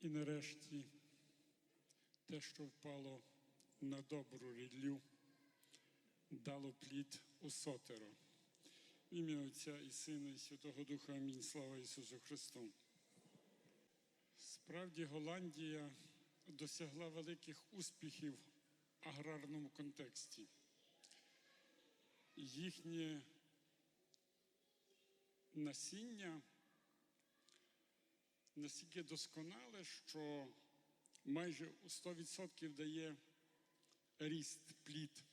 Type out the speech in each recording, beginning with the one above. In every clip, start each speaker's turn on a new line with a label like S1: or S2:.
S1: І нарешті те, що впало на добру ріллю, дало плід у сотеро. В ім'я Отця і Сина, і Святого Духа. Амінь. Слава Ісусу Христу. Справді Голландія досягла великих успіхів в аграрному контексті. Їхнє насіння настільки досконале, що майже у 100% дає ріст, плід.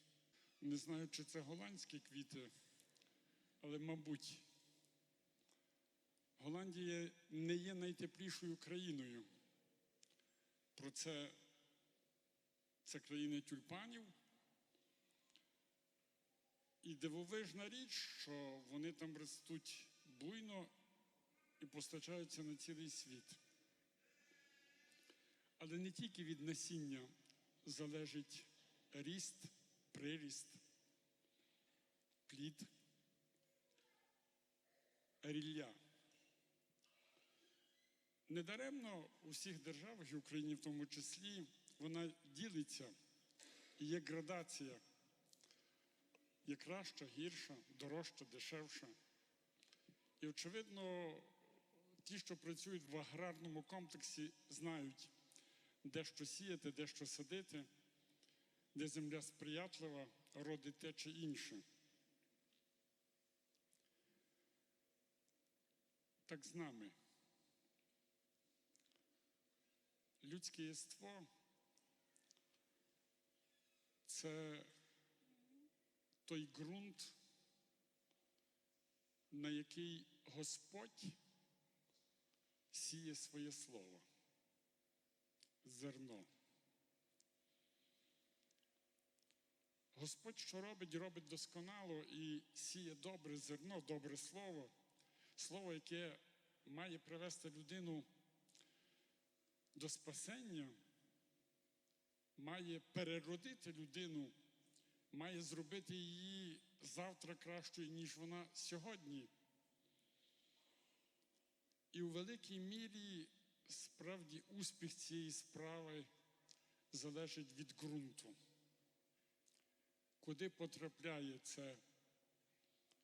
S1: Не знаю, чи це голландські квіти, але мабуть. Голландія не є найтеплішою країною. Про це це країна тюльпанів. І дивовижна річ, що вони там ростуть буйно і постачаються на цілий світ. Але не тільки від насіння залежить ріст, приріст, плід, рілля. Недаремно у всіх державах, і Україні в тому числі, вона ділиться і є градація. Є краща, гірша, дорожча, дешевша. І, очевидно, ті, що працюють в аграрному комплексі, знають, де що сіяти, де що садити, де земля сприятлива, родить те чи інше. Так з нами. Людське єство це той ґрунт, на який Господь сіє своє слово, зерно. Господь, що робить, робить досконало і сіє добре зерно, добре слово, слово, яке має привести людину до спасення, має переродити людину, має зробити її завтра кращою, ніж вона сьогодні. І у великій мірі справді успіх цієї справи залежить від ґрунту. Куди потрапляє це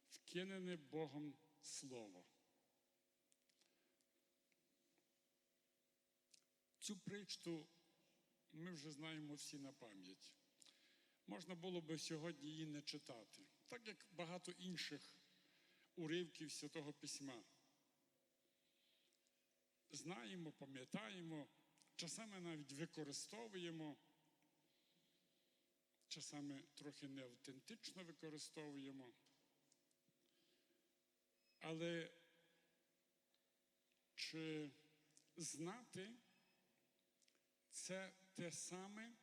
S1: вкинене Богом Слово? Цю притчу ми вже знаємо всі на пам'ять. Можна було би сьогодні її не читати, так як багато інших уривків Святого Письма. Знаємо, пам'ятаємо, часами навіть використовуємо, часами трохи неавтентично використовуємо. Але чи знати це те саме,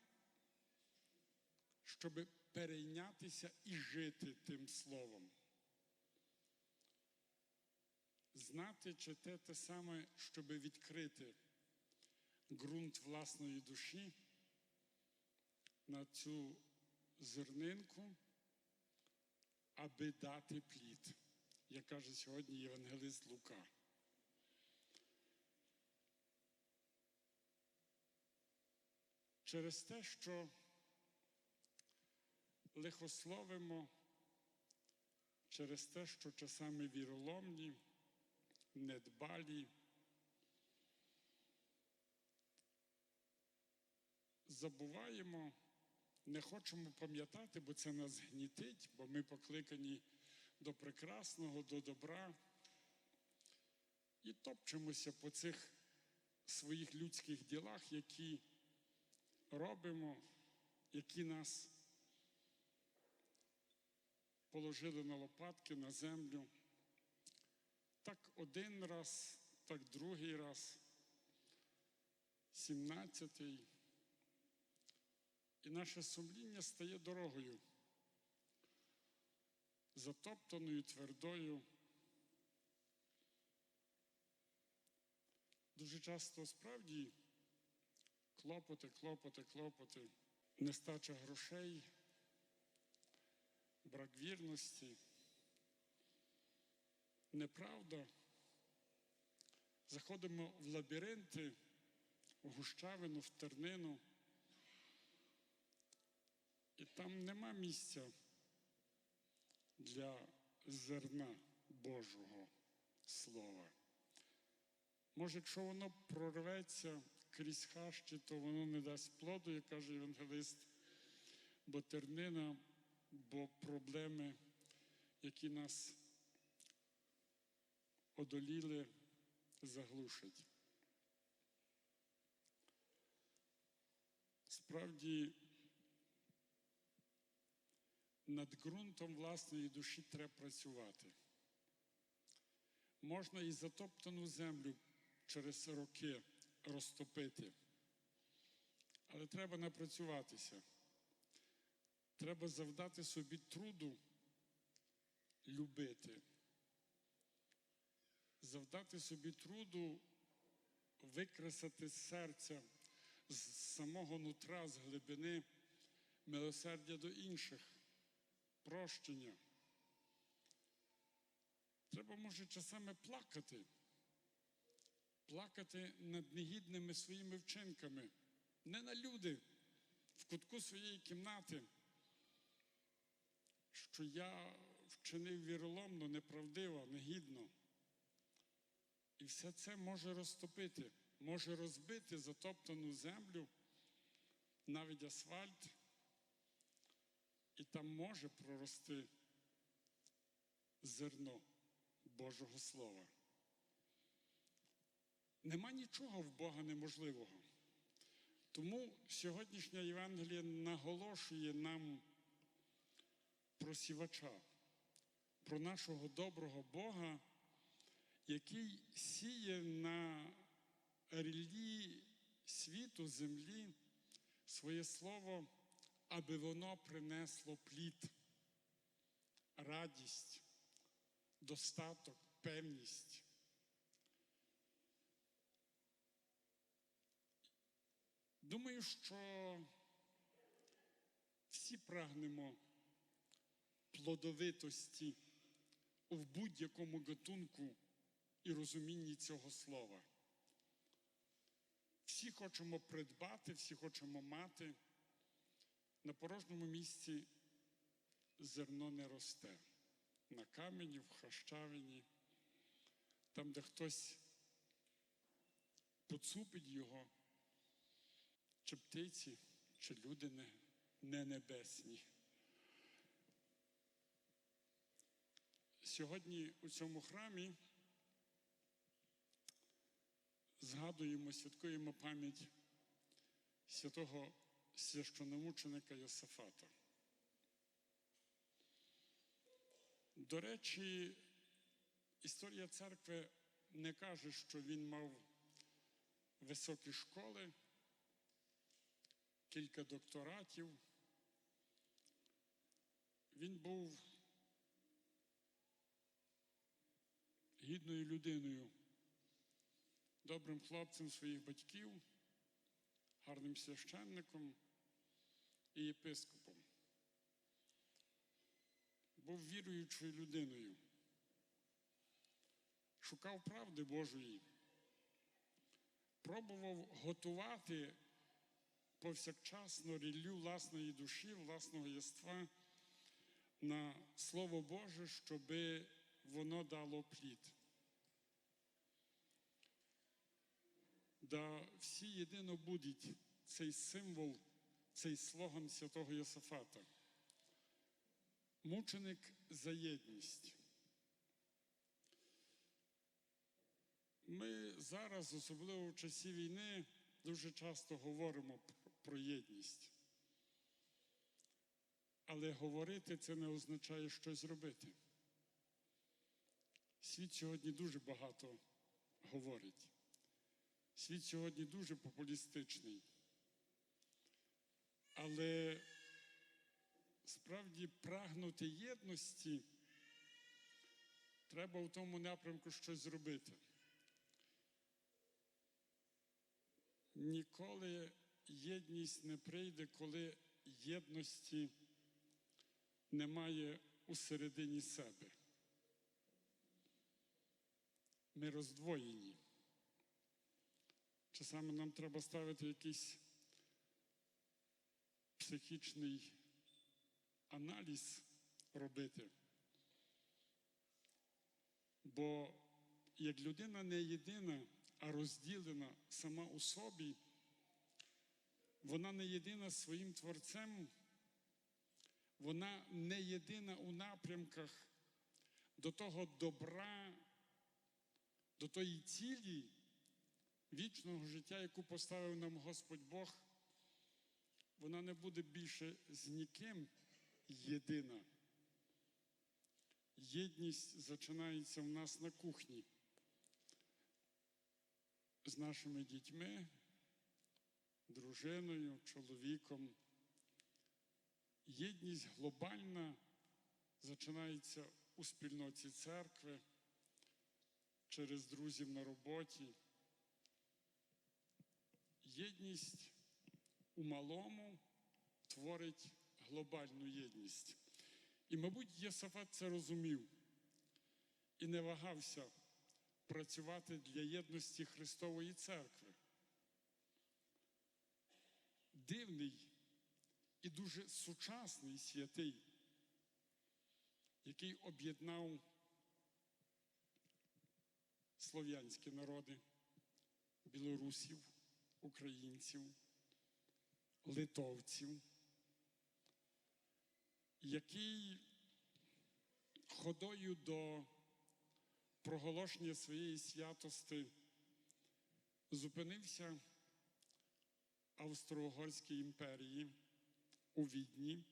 S1: щоб перейнятися і жити тим словом? Знати, чи те те саме, щоб відкрити ґрунт власної душі на цю зернинку, аби дати плід, як каже сьогодні Євангелист Лука. Через те, що лихословимо, через те, що часами віроломні, недбалі, забуваємо, не хочемо пам'ятати, бо це нас гнітить, бо ми покликані до прекрасного, до добра. І топчемося по цих своїх людських ділах, які робимо, які нас положили на лопатки, на землю. Так один раз, так другий раз, сімнадцятий. І наше сумління стає дорогою, затоптаною, твердою. Дуже часто справді клопоти, клопоти, клопоти, нестача грошей, брак вірності, неправда. Заходимо в лабіринти в гущавину, в тернину. І там нема місця для зерна Божого Слова. Може, якщо воно прорветься крізь хащі, то воно не дасть плоду, як каже євангелист, бо тернина, бо проблеми, які нас одоліли, заглушать. Справді, над ґрунтом власної душі треба працювати. Можна і затоптану землю через роки розтопити, але треба напрацюватися. Треба завдати собі труду любити, завдати собі труду викресати серця, з самого нутра, з глибини милосердя до інших, прощення. Треба, може, часами плакати, плакати над негідними своїми вчинками, не на люди в кутку своєї кімнати, що я вчинив віроломно, неправдиво, негідно. І все це може розтопити, може розбити затоптану землю, навіть асфальт, і там може прорости зерно Божого Слова. Нема нічого в Бога неможливого. Тому сьогоднішня Євангелія наголошує нам про сівача, про нашого доброго Бога, який сіє на ріллі світу, землі своє слово, аби воно принесло плід, радість, достаток, певність. Думаю, що всі прагнемо плодовитості в будь-якому гатунку і розумінні цього слова. Всі хочемо придбати, всі хочемо мати. На порожньому місці зерно не росте. На камені, в хащавині, там, де хтось поцупить його, чи птиці, чи люди не, не небесні. Сьогодні у цьому храмі згадуємо, святкуємо пам'ять святого священомученика Йосифата. До речі, історія церкви не каже, що він мав високі школи, кілька докторатів. Він був гідною людиною, добрим хлопцем своїх батьків, гарним священником і єпископом. Був віруючою людиною, шукав правди Божої, пробував готувати повсякчасно ріллю власної душі, власного єства на Слово Боже, щоби воно дало плід. Да всі єдино будуть цей символ, цей слоган святого Йосифата. Мученик за єдність. Ми зараз, особливо в часі війни, дуже часто говоримо про єдність. Але говорити це не означає щось робити. Світ сьогодні дуже багато говорить. Світ сьогодні дуже популістичний. Але справді прагнути єдності треба в тому напрямку щось зробити. Ніколи єдність не прийде, коли єдності немає у середині себе. Ми роздвоєні. Часами нам треба ставити якийсь психічний аналіз робити. Бо як людина не єдина, а розділена сама у собі, вона не єдина своїм творцем, вона не єдина у напрямках до того добра, до тої цілі вічного життя, яку поставив нам Господь Бог, вона не буде більше з ніким єдина. Єдність починається в нас на кухні з нашими дітьми, дружиною, чоловіком. Єдність глобальна починається у спільноті церкви, через друзів на роботі. Єдність у малому творить глобальну єдність. І, мабуть, Єсафат це розумів і не вагався працювати для єдності Христової церкви. Дивний і дуже сучасний святий, який об'єднав слов'янські народи, білорусів, українців, литовців, який ходою до проголошення своєї святости зупинився Австро-Угорській імперії у Відні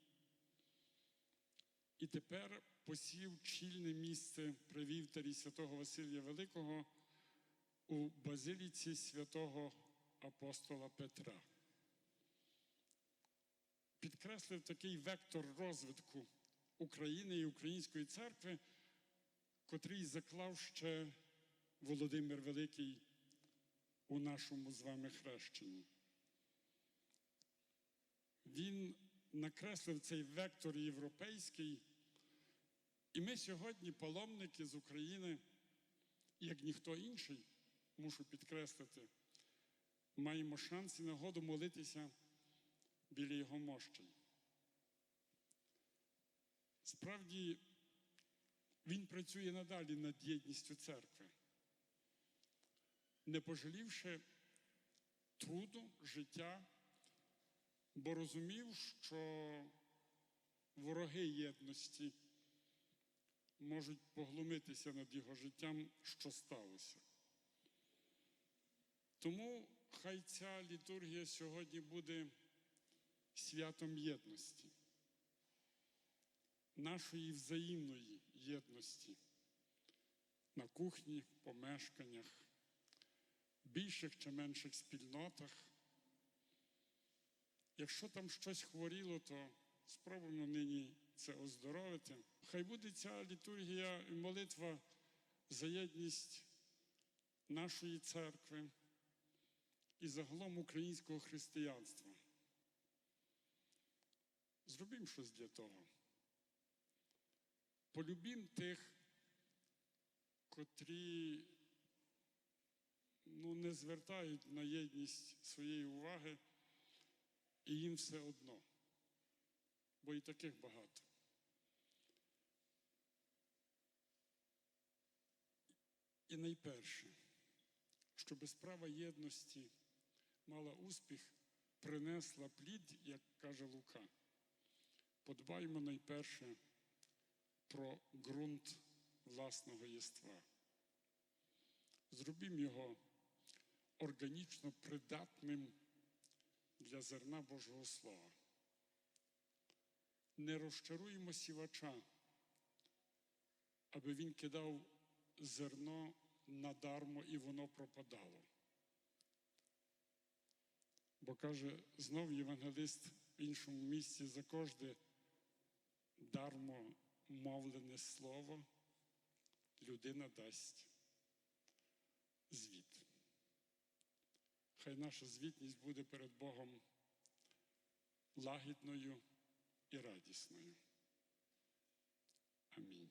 S1: і тепер посів чільне місце при вівтарі святого Василія Великого у базиліці святого апостола Петра. Підкреслив такий вектор розвитку України і української церкви, котрий заклав ще Володимир Великий у нашому з вами хрещенні. Він накреслив цей вектор європейський, і ми сьогодні, паломники з України, як ніхто інший, мушу підкреслити, маємо шанс і нагоду молитися біля його мощей. Справді, він працює надалі над єдністю церкви, не пожалівши труду, життя, бо розумів, що вороги єдності можуть поглумитися над його життям, що сталося. Тому хай ця літургія сьогодні буде святом єдності, нашої взаємної єдності на кухні, помешканнях, більших чи менших спільнотах. Якщо там щось хворіло, то спробуємо нині це оздоровити. Хай буде ця літургія і молитва за єдність нашої церкви і загалом українського християнства. Зробімо щось для того. Полюбім тих, котрі ну, не звертають на єдність своєї уваги, і їм все одно, бо і таких багато. І найперше, щоб справа єдності мала успіх, принесла плід, як каже Лука. Подбаймо найперше про ґрунт власного єства. Зробімо його органічно придатним для зерна Божого Слова. Не розчаруємо сівача, аби він кидав зерно надармо і воно пропадало. Бо каже знов євангелист в іншому місці за кожне дармо мовлене слово людина дасть звіт. Хай наша звітність буде перед Богом лагідною і радісною. Амінь.